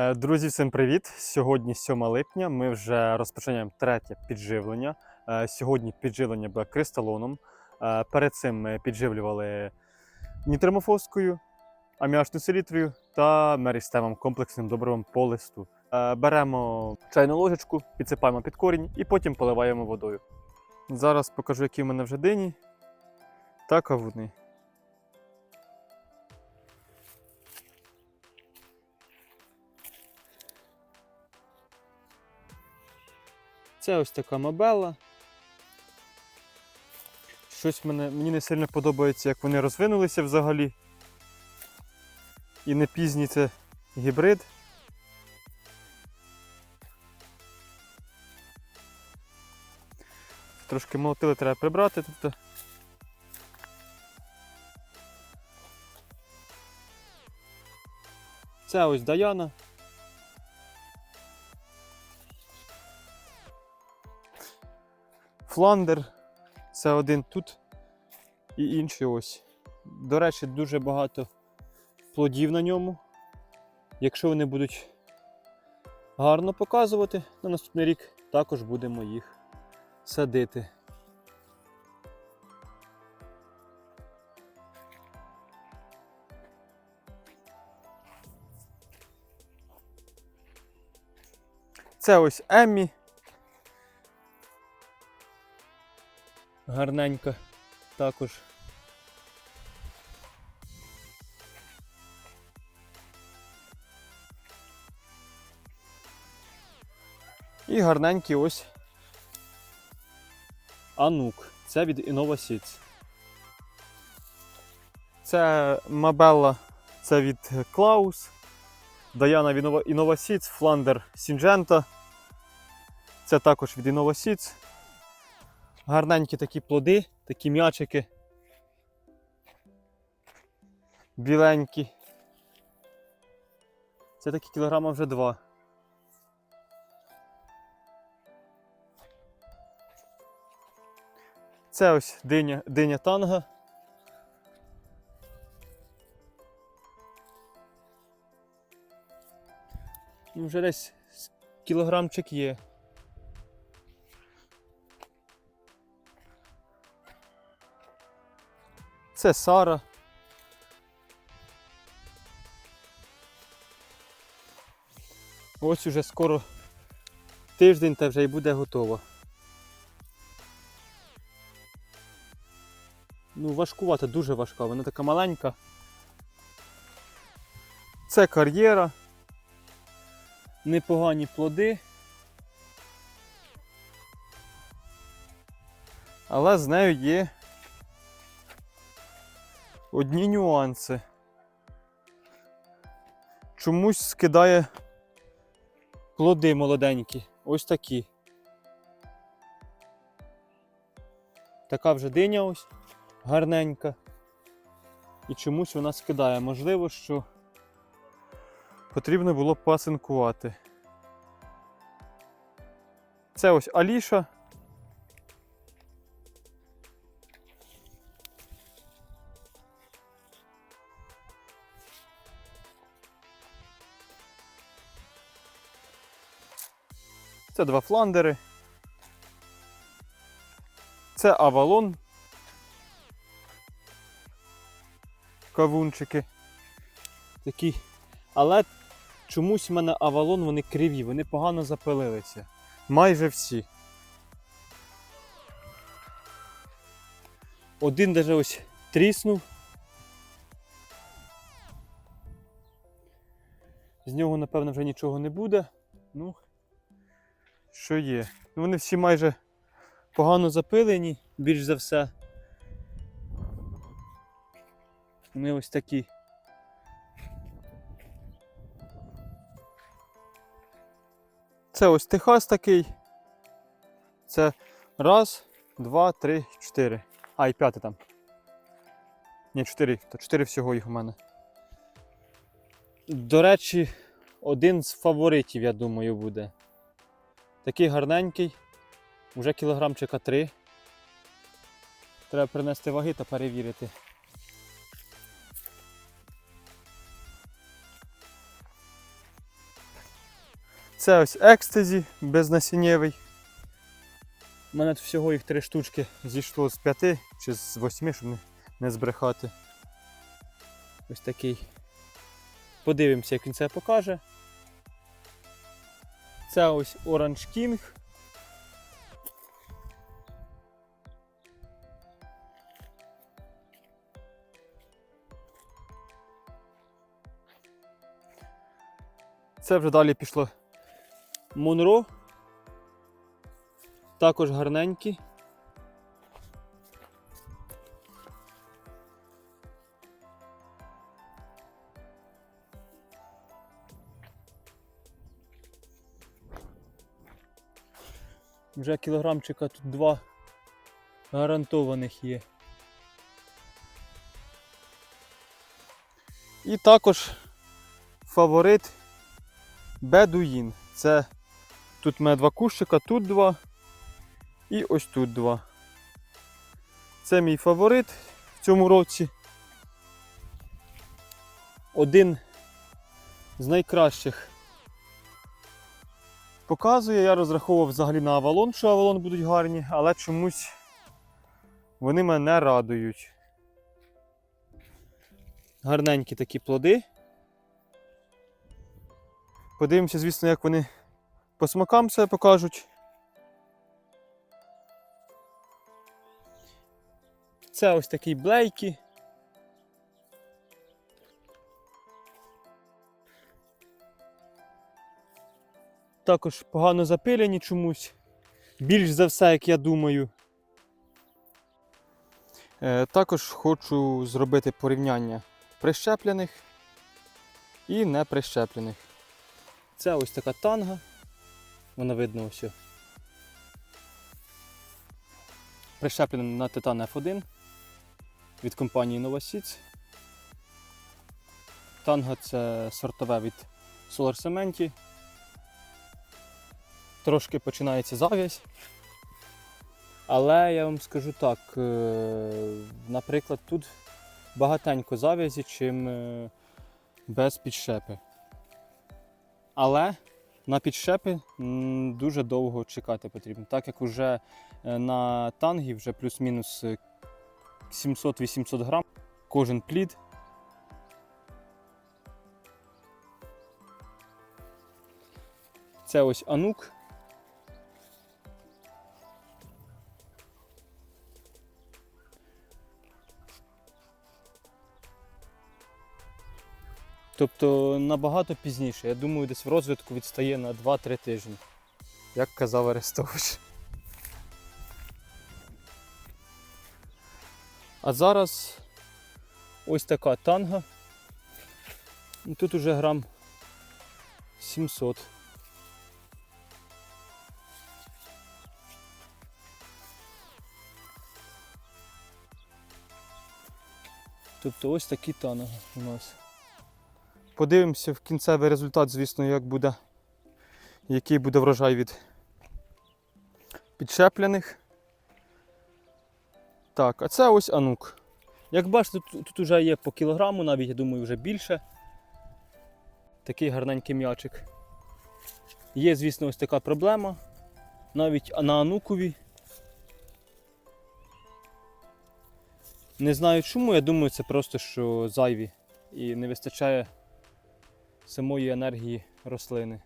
Е, Друзі, всім привіт! Сьогодні 7 липня. Ми вже розпочинаємо третє підживлення. Е, Сьогодні підживлення буде кристалоном. Е, Перед цим ми підживлювали нітримофоскою, аміачною селітрою та мерістемом комплексним добривом по листу. Беремо чайну ложечку, підсипаємо під корінь і потім поливаємо водою. Зараз покажу, які в мене вже дині та кавуни. Це ось така мобела. Щось мене, мені не сильно подобається, як вони розвинулися взагалі. І не пізній це гібрид. Трошки молотили, треба прибрати. Тобто. Це ось Даяна. Фландер. Це один тут і інший ось. До речі, дуже багато плодів на ньому. Якщо вони будуть гарно показувати, на наступний рік також будемо їх садити. Це ось Еммі. Гарненька також. І гарненький ось Анук. Це від Innova. Це Мабелла, це від Клаус. Даяна від Innova Seeds, Фландер Сінджента. Це також від Innova Seeds гарненькі такі плоди, такі м'ячики. Біленькі. Це такі кілограма вже два. Це ось диня, диня танга. Ну, Вже десь кілограмчик є. Це Сара. Ось уже скоро тиждень та вже й буде готова. Ну, важкувата, дуже важка, вона така маленька. Це кар'єра. Непогані плоди. Але з нею є одні нюанси. Чомусь скидає плоди молоденькі. Ось такі. Така вже диня ось гарненька. І чомусь вона скидає. Можливо, що потрібно було пасинкувати. Це ось Аліша. Це два фландери. Це авалон. Кавунчики. Такі. Але чомусь в мене авалон, вони криві, вони погано запилилися. Майже всі. Один даже ось тріснув. З нього, напевно, вже нічого не буде. Ну, що є. Ну, Вони всі майже погано запилені, більш за все. Вони ось такі. Це ось Техас такий. Це раз, два, три, чотири. А, і п'ятий там. Ні, чотири. То чотири всього їх у мене. До речі, один з фаворитів, я думаю, буде. Такий гарненький, вже кілограмчика 3. Треба принести ваги та перевірити. Це ось екстазі безнасіннєвий. У мене тут всього їх три штучки зійшло з п'яти чи з восьми, щоб не збрехати. Ось такий. Подивимося, як він це покаже. Це ось Orange King. Це вже далі пішло Монро. Також гарненькі. Вже кілограмчика тут два гарантованих є. І також фаворит Бедуїн. Це тут мене два кущика, тут два і ось тут два. Це мій фаворит в цьому році. Один з найкращих показує. Я розраховував взагалі на Авалон, що Авалон будуть гарні, але чомусь вони мене не радують. Гарненькі такі плоди. Подивимося, звісно, як вони по смакам себе покажуть. Це ось такий блейки. Також погано запилені чомусь. Більш за все, як я думаю. Е, також хочу зробити порівняння прищеплених і неприщеплених. Це ось така танга. Вона видно ось. Прищеплена на Titan F1 від компанії Novasids. Танга це сортове від Solar Cement. Трошки починається зав'язь. Але я вам скажу так, е, наприклад, тут багатенько зав'язі, чим е, без підщепи. Але на підщепи дуже довго чекати потрібно, так як вже е, на тангі вже плюс-мінус е, 700-800 грам кожен плід. Це ось анук. Тобто набагато пізніше. Я думаю, десь в розвитку відстає на 2-3 тижні, як казав Арестович. А зараз ось така танга. Тут уже грам 700. Тобто ось такі танги у нас. Подивимося в кінцевий результат, звісно, як буде, який буде врожай від підщеплених. Так, а це ось анук. Як бачите, тут, тут вже є по кілограму, навіть я думаю, вже більше. Такий гарненький м'ячик. Є, звісно, ось така проблема. Навіть на анукові. Не знаю чому, я думаю, це просто що зайві і не вистачає самої енергії рослини.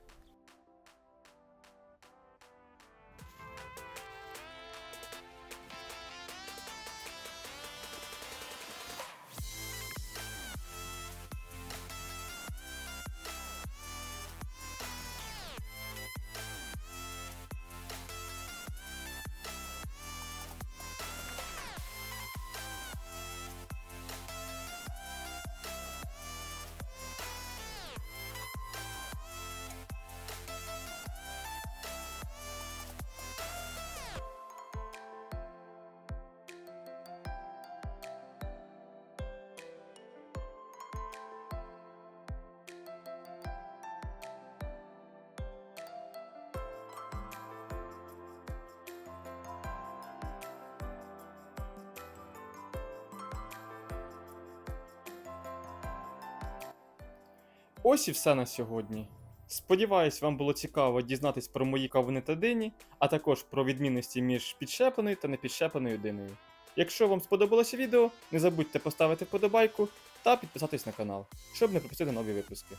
Ось і все на сьогодні. Сподіваюсь, вам було цікаво дізнатись про мої кавуни та дині, а також про відмінності між підщепленою та непідщепленою диною. Якщо вам сподобалося відео, не забудьте поставити вподобайку та підписатись на канал, щоб не пропустити нові випуски.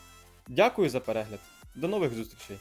Дякую за перегляд. До нових зустрічей!